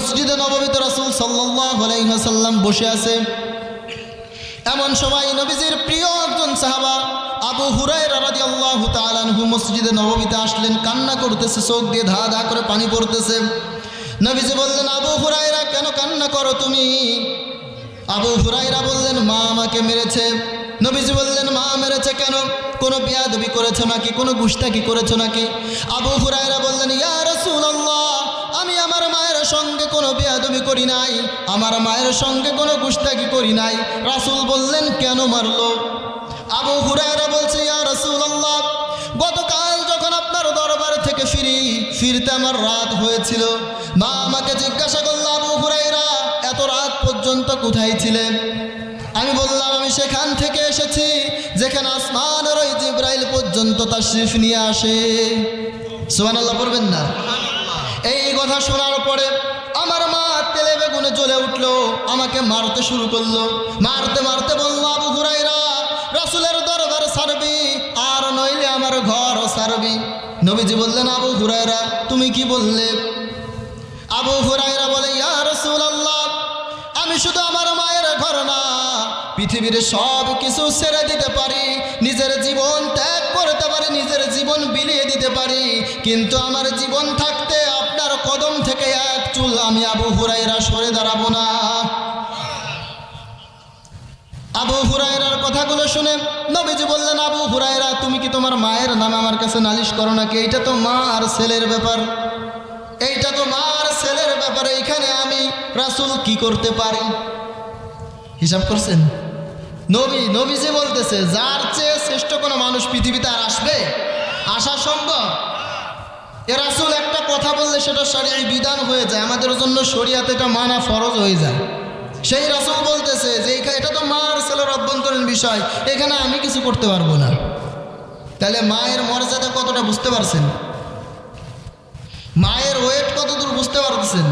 মসজিদে নবমীতে রাসুল সাল্লাম বসে আছে। এমন সময় নবীজির প্রিয় একজন সাহাবা আবু হুরাই রাজি আল্লাহ তালানহু মসজিদে নবমীতে আসলেন, কান্না করতেছে, চোখ দিয়ে ধা ধা করে পানি পড়তেছে। নবীজি বললেন, আবু হুরাইরা কেন কান্না করো তুমি? আবু হুরাইরা বললেন, মা আমাকে মেরেছে। নবীজি বললেন, মা মেরেছে কেন? কোনো বিয়াদবি করেছ নাকি? কোনো গুস্তাকি করেছ নাকি? আবু হুরাইরা বললেন, ইয়া মায়ের সঙ্গে কোনো বেয়াদবি করি নাই, আমার মায়ের সঙ্গে কোনো গুস্তাকি করি নাই। রাসূল বললেন, কেন মারলো? আবু হুরায়রা বলছে, ইয়া রাসূলুল্লাহ, গতকাল যখন আপনার দরবার থেকে ফিরি, ফিরতে আমার রাত হয়েছিল। মা আমাকে জিজ্ঞাসা করল, আবু হুরায়রা, এত রাত পর্যন্ত কোথায় ছিলেন? আমি বললাম, আমি সেখান থেকে এসেছি, যেখানে আসমানের ওই জিব্রাইল পর্যন্ত তার শিফ নিয়ে আসে। সুবহানাল্লাহ, পড়বেন না? কথা শোনার পরে আমার মা তেলে বেগুনে জ্বলে উঠল, আমাকে মারতে শুরু করল। মারতে মারতে বলল, আবু হুরাইরা রাসুলের দরবার সারবি আর নইলে আমার ঘর সারবি নবীজি বললেন, আবু হুরাইরা তুমি কি বললে? আবু হুরাইরা বলে, ইয়া রসুল আল্লাহ আমি শুধু আমার মায়ের ঘর না, পৃথিবীর সব কিছু ছেড়ে দিতে পারি, নিজের জীবন ত্যাগ করতে পারি, নিজের জীবন বিলিয়ে দিতে পারি, কিন্তু আমার জীবন থাকতে কদম থেকে এক চুল আমি আবু হুরাইরা সরে দাঁড়াবো না। আবু হুরাইরার কথাগুলো শুনে নবীজি বললেন, আবু হুরাইরা তুমি কি তোমার মায়ের নামে আমার কাছে নালিশ করো নাকি? এইটা তো মা আর ছেলের ব্যাপার। এইটা তো মা আর ছেলের ব্যাপারে। এখানে আমি রাসুল কি করতে পারি? হিসাব করছেন? নবী নবী যে বলতেছে, যার চেয়ে শ্রেষ্ঠ কোনো মানুষ পৃথিবীতে আর আসবে? আসা সম্ভব? এ রাসুল একটা কথা বললে সেটা সারিয়াই বিধান হয়ে যায়। আমাদের জন্য শরিয়াতে এটা মানা ফরজ হয়ে যায়। সেই রাসুল বলতেছে যে এটা তো মার ছেলের অভ্যন্তরীণ বিষয়। এখানে আমি কিছু করতে পারব না। তাহলে মায়ের মর্যাদা কতটা বুঝতে পারছেন? মায়ের ওয়েট কতদূর বুঝতে পারতেছেন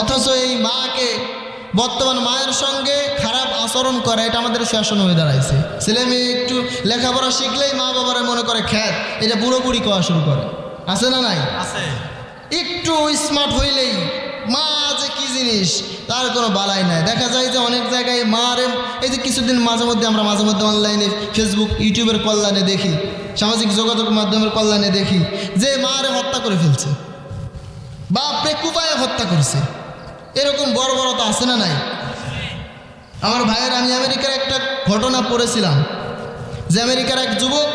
অথচ এই মাকে বর্তমান মায়ের সঙ্গে খারাপ আচরণ করা, এটা আমাদের ফ্যাশন হয়ে দাঁড়াইছে। ছেলে মেয়ে একটু লেখাপড়া শিখলেই মা বাবারা মনে করে, খ্যাত, এটা বুড়ো বুড়ি শুরু করে। আছে না নাই? আছে। একটু স্মার্ট হইলেই মা যে কি জিনিস তার কোনো বালাই নাই। দেখা যায় যে অনেক জায়গায় মারে এই যে কিছুদিন মাঝে মধ্যে আমরা মাঝে মধ্যে অনলাইনে ফেসবুক ইউটিউবের কল্যাণে দেখি সামাজিক যোগাযোগ মাধ্যমের কল্যাণে দেখি যে মারে হত্যা করে ফেলছে। বাপরে কুপায়ে হত্যা করছে। এরকম বড় বড় তো আছে না নাই? আমার ভাইয়ের আমি আমেরিকার একটা ঘটনা পড়েছিলাম যে আমেরিকার এক যুবক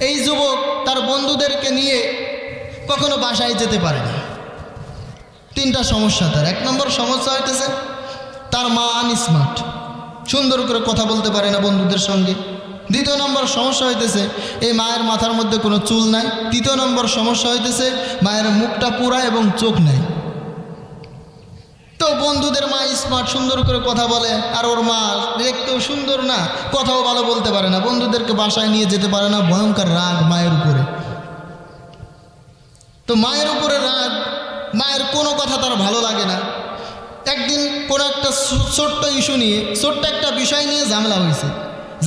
এই যুবক তার বন্ধুদেরকে নিয়ে কখনো বাসায় যেতে পারে না। তিনটা সমস্যা তার। এক নম্বর সমস্যা হইতেছে, তার মা আনস্মার্ট। সুন্দর করে কথা বলতে পারে না বন্ধুদের সঙ্গে। দ্বিতীয় নম্বর সমস্যা হইতেছে, এই মায়ের মাথার মধ্যে কোনো চুল নাই। তৃতীয় নম্বর সমস্যা হইতেছে, মায়ের মুখটা পুরা এবং চোখ নাই। তো বন্ধুদের মা স্মার্ট, সুন্দর করে কথা বলে, আর ওর মা দেখতেও সুন্দর না, কথাও ভালো বলতে পারে না। বন্ধুদেরকে বাসায় নিয়ে যেতে পারে না, ভয়ঙ্কর রাগ মায়ের উপরে। তো মায়ের উপরে রাগ, মায়ের কোনো কথা তার ভালো লাগে না। একদিন কোনো একটা ছোট্ট ইস্যু নিয়ে, ছোট্ট একটা বিষয় নিয়ে ঝামেলা হয়েছে।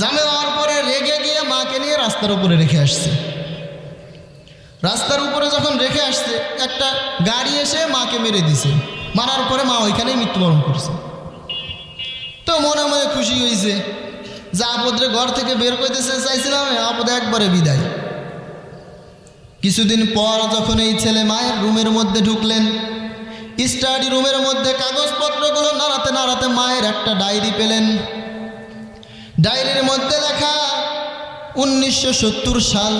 ঝামেলা হওয়ার পরে রেগে গিয়ে মাকে নিয়ে রাস্তার উপরে রেখে আসছে। রাস্তার উপরে যখন রেখে আসছে, একটা গাড়ি এসে মাকে মেরে দিছে। মারার পরে মা ওইখানেই মৃত্যুবরণ করছে। তো মনে মনে খুশি হয়েছে যে আপদরে ঘর থেকে বের করতেছে চাইছিলাম আপদে একবারে বিদায়। কিছুদিন পর যখন এই ছেলে মায়ের রুমের মধ্যে ঢুকলেন, স্টাডি রুমের মধ্যে কাগজপত্রগুলো নাড়াতে নাড়াতে মায়ের একটা ডায়েরি পেলেন। ডায়েরির মধ্যে লেখা, উনিশশো সত্তর সাল।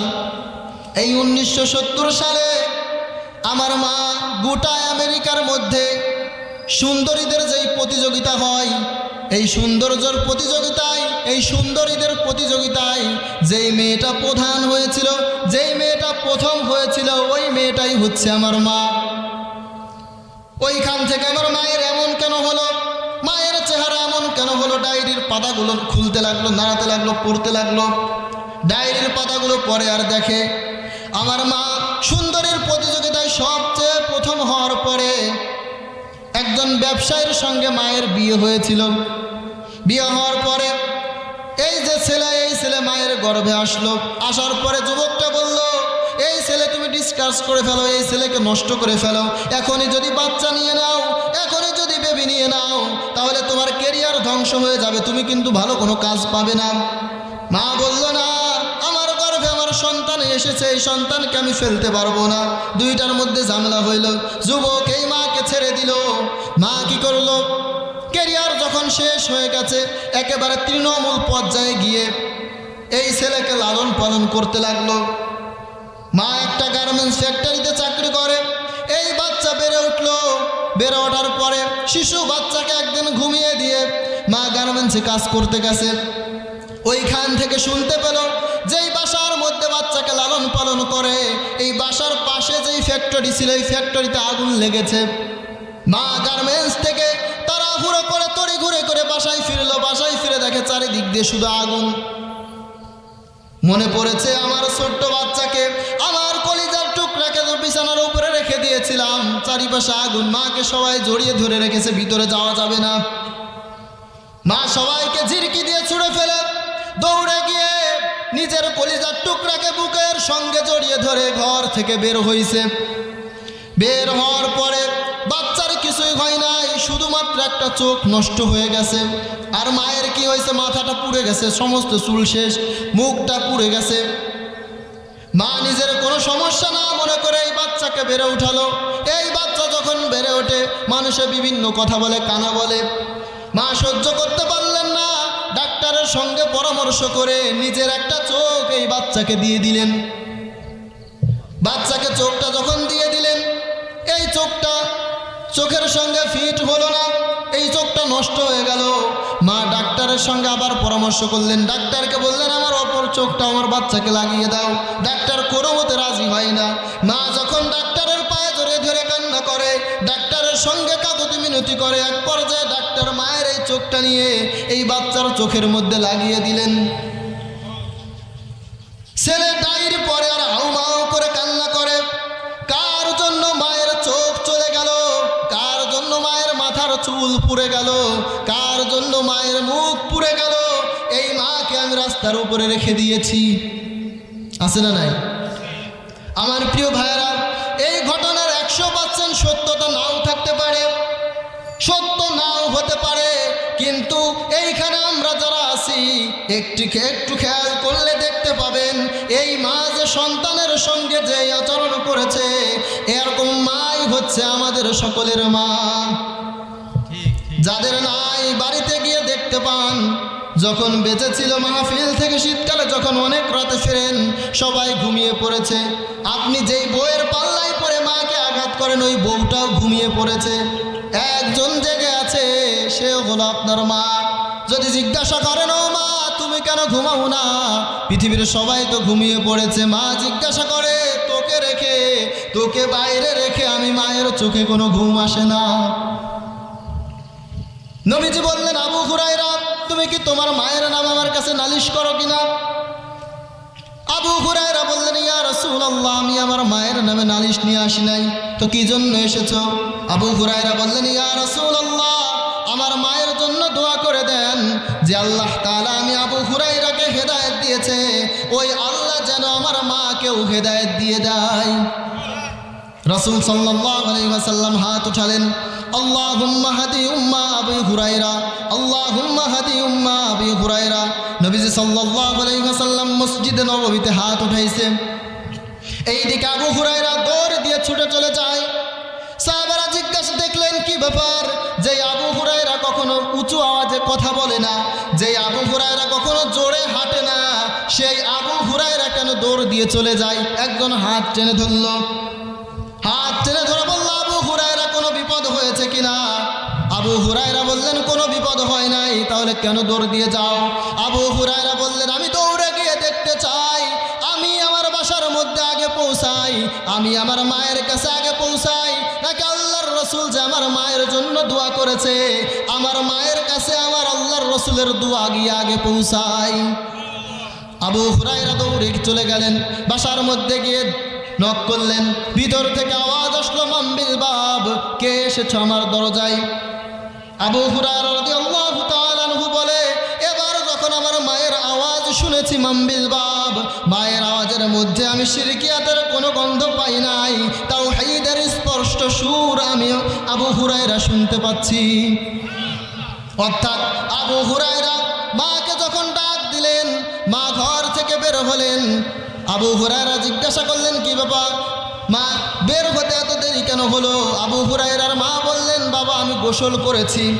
এই উনিশশো সত্তর সালে আমার মা গোটা আমেরিকার মধ্যে সুন্দরীদের যেই প্রতিযোগিতা হয় এই সৌন্দর্যর প্রতিযোগিতায়, এই সুন্দরীদের প্রতিযোগিতায় যেই মেয়েটা প্রধান হয়েছিল, যেই মেয়েটা প্রথম হয়েছিল, ওই মেয়েটাই হচ্ছে আমার মা। ওইখান থেকে আমার মায়ের এমন কেন হলো? মায়ের চেহারা এমন কেন হলো? ডায়েরির পাতাগুলো খুলতে লাগল, নাড়াতে লাগল, পড়তে লাগল। ডায়েরির পাতাগুলো পরে আর দেখে, আমার মা সুন্দরীর প্রতিযোগিতায় সবচেয়ে প্রথম হওয়ার পরে একজন ব্যবসায়ীর সঙ্গে মায়ের বিয়ে হয়েছিল। বিয়ে হওয়ার পরে এই যে ছেলে, এই ছেলে মায়ের গর্ভে আসলো। আসার পরে যুবকটা বলল, এই ছেলে তুমি ডিসকাস করে ফেলো, এই ছেলেকে নষ্ট করে ফেলো। এখনই যদি বাচ্চা নিয়ে নাও, এখনই যদি বেবি নিয়ে নাও, তাহলে তোমার কেরিয়ার ধ্বংস হয়ে যাবে। তুমি কিন্তু ভালো কোনো কাজ পাবে না। মা বলল, না, আমার গর্ভে আমার সন্তান এসেছে, এই সন্তানকে আমি ফেলতে পারব না। দুইটার মধ্যে ঝামেলা হইল। যুবক এই মাকে ছেড়ে দিল। মা কি করল? কেরিয়ার যখন শেষ হয়ে গেছে, একেবারে তৃণমূল পর্যায়ে গিয়ে এই ছেলেকে লালন পালন করতে লাগল। মা একটা গার্মেন্টস ফ্যাক্টরিতে চাকরি করে, এই বাচ্চা বেড়ে উঠল। বেড়ে ওঠার পরে শিশু বাচ্চাকে একদিন ঘুমিয়ে দিয়ে মা গার্মেন্টসে কাজ করতে গেছে। ওইখান থেকে শুনতে পেল যেই বাসার মধ্যে বাচ্চাকে লালন পালন করে, এই বাসার পাশে যেই ফ্যাক্টরি ছিল, এই ফ্যাক্টরিতে আগুন লেগেছে। মা গার্মেন্টস থেকে তারা হুড়ো করে তড়ি ঘুরে করে বাসায় ফিরলো, বাসায় ফিরে দেখে চারিদিক দিয়ে শুধু আগুন। মনে পড়েছে আমার ছোট্ট বাচ্চাকে আমার কলিজার টুকরাকে বিছানার উপরে রেখে দিয়েছিলাম, চারিপাশে আগুন। মাকে সবাই জড়িয়ে ধরে রেখেছে, ভিতরে যাওয়া যাবে না। মা সবাইকে ঝিরকি দিয়ে ছুঁড়ে ফেলে, দৌড়ে গিয়ে নিজের কলিজার টুকরাকে বুকের সঙ্গে জড়িয়ে ধরে ঘর থেকে বের হয়েছে বের হওয়ার পরে শুধুমাত্র একটা চোখ নষ্ট হয়ে গেছে। আর মায়ের কি হয়েছে? মাথাটা পুড়ে গেছে, সমস্ত চুল শেষ, মুখটা পুড়ে গেছে। মা নিজের কোনো সমস্যা না মনে করে এই বাচ্চাকে বেড়ে উঠালো। এই বাচ্চা যখন বেড়ে ওঠে, মানুষে বিভিন্ন কথা বলে, কানা বলে। মা সহ্য করতে পারলেন না। ডাক্তারের সঙ্গে পরামর্শ করে নিজের একটা চোখ এই বাচ্চাকে দিয়ে দিলেন। বাচ্চাকে চোখটা যখন দিয়ে দিলেন, এই চোখটা চোখের সঙ্গে ফিট হলো না। এই চোখটা নষ্ট হয়ে গেল। মা ডাক্তারের সঙ্গে আবার পরামর্শ করলেন, ডাক্তারকে বললেন, আমার অপর চোখটা আমার বাচ্চাকে লাগিয়ে দাও। ডাক্তার কোনো মতে রাজি হয় না। মা যখন ডাক্তারের পায়ে ধরে ধরে কান্না করে, ডাক্তারের সঙ্গে কাকুতি মিনতি করে, এক পর্যায়ে ডাক্তার মায়ের এই চোখটা নিয়ে এই বাচ্চার চোখের মধ্যে লাগিয়ে দিলেন। পুড়ে গেল। কার জন্য মায়ের মুখ পুড়ে গেল? এই মাকে আমি রাস্তার উপরে রেখে দিয়েছি। আছে না নাই? আমার প্রিয় ভাইয়েরা, এই ঘটনার একশো পার্সেন্ট সত্যতা নাও থাকতে পারে। সত্য নাও হতে পারে। কিন্তু এইখানে আমরা যারা আছি একটু একটু খেয়াল করলে দেখতে পাবেন, এই মা যে সন্তানের সঙ্গে যে আচরণ করেছে, এরকম মাই হচ্ছে আমাদের সকলের মা। যাদের নাই বাড়িতে গিয়ে দেখতে পান, যখন বেঁচে ছিল মাহফিল থেকে শীতকালে যখন অনেক রাতে ফেরেন, সবাই ঘুমিয়ে পড়েছে। আপনি যেই বইয়ের পাল্লায় পরে মাকে আঘাত করেন, ওই বউটাও ঘুমিয়ে পড়েছে। একজন জেগে আছে সে হলো আপনার মা। যদি জিজ্ঞাসা করেন ও মা, তুমি কেন ঘুমাও না? পৃথিবীর সবাই তো ঘুমিয়ে পড়েছে। মা জিজ্ঞাসা করে, তোকে রেখে, তোকে বাইরে রেখে আমি মায়ের চোখে কোনো ঘুম আসে না? নবীজি বললেন, আবু হুরাইরা তুমি কি তোমার মায়ের নাম আমার কাছে নালিশ করো কিনা আবু হুরাইরা বললেন, ইয়া রাসূলুল্লাহ, আমি আমার মায়ের নামে নালিশ নিয়ে আসি নাই। তো কি জন্য এসেছ? আবু হুরাইরা বললেন, ইয়া রাসূলুল্লাহ, আমার মায়ের জন্য দোয়া করে দেন যে আল্লাহ তাআলা আমি আবু হুরাইরাকে হেদায়েত দিয়েছে। ওই আল্লাহ যেন আমার মাকেও হেদায়েত দিয়ে দেয়। রাসূল সাল্লাল্লাহু আলাইহি ওয়াসাল্লাম হাত উঠালেন। আল্লাহুম্মা হাদি উম্মা আবি হুরায়রা, আল্লাহুম্মা হাদি উম্মা আবি হুরায়রা। নবীজি সাল্লাল্লাহু আলাইহি ওয়াসাল্লাম মসজিদে নববীতে হাত উঠাইছে। এইদিকে আবু হুরায়রা দৌড় দিয়ে ছুটে চলে যায়। সাহাবারা জিজ্ঞাসা দেখলেন, কি ব্যাপার? যে আবু হুরায়রা কখনো উঁচু আওয়াজে কথা বলে না, যে আবু হুরায়রা কখনো জোরে হাঁটে না, সেই আবু হুরায়রা কেন দৌড় দিয়ে চলে যায়? একজন হাত টেনে ধরলো। আবু হুরায়রা বললেন, কোনো বিপদ হয় নাই, তাহলে কেন দৌড় দিয়ে যাও? আবু হুরায়রা বললেন, আমি দৌড়ে গিয়ে দেখতে চাই, আমি আমার বাসার মধ্যে আগে পৌঁছাই, আমি আমার মায়ের কাছে আগে পৌঁছাই, নাকি আল্লাহর রসুল যে আমার মায়ের জন্য দোয়া করেছে, আমার মায়ের কাছে আমার আল্লাহর রসুলের দোয়া গিয়ে আগে পৌঁছাই। আবু হুরাইরা দৌড়ে চলে গেলেন, বাসার মধ্যে গিয়ে নক করলেন, ভিতর থেকে আওয়াজ আসলো, মাম্বিল বাব, কে এসেছ আমার দরজায়? আবু তাআলা বলে, এবার যখন আমার মায়ের আওয়াজ শুনেছি মাম্বিল বাব, মায়ের আওয়াজের মধ্যে আমি শিরকিয়াতের কোনো গন্ধ পাই নাই তাও হাইদের স্পষ্ট সুর আমিও আবু হুরায়রা শুনতে পাচ্ছি। অর্থাৎ আবু হুরায়রা মাকে যখন ডাক দিলেন, মা ঘর থেকে বের হলেন, আবু হুরায়রা জিজ্ঞাসা করলেন, কি ব্যাপার? মা, বের হতে এত দেরি কেন হলো? আবু হুরায়রার মা বললেন, বাবা, আমি গোসল করেছি।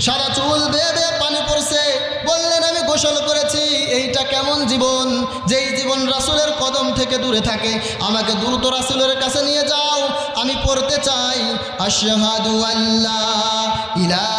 সারা চুল বেয়ে বেয়ে পানি পড়ছে। বললেন, আমি গোসল করেছি। এইটা কেমন জীবন? যেই জীবন রাসুলের কদম থেকে দূরে থাকে। আমাকে দ্রুত রাসুলের কাছে নিয়ে যাও। আমি পড়তে চাই। আশহাদু আল্লাহ ইল্লা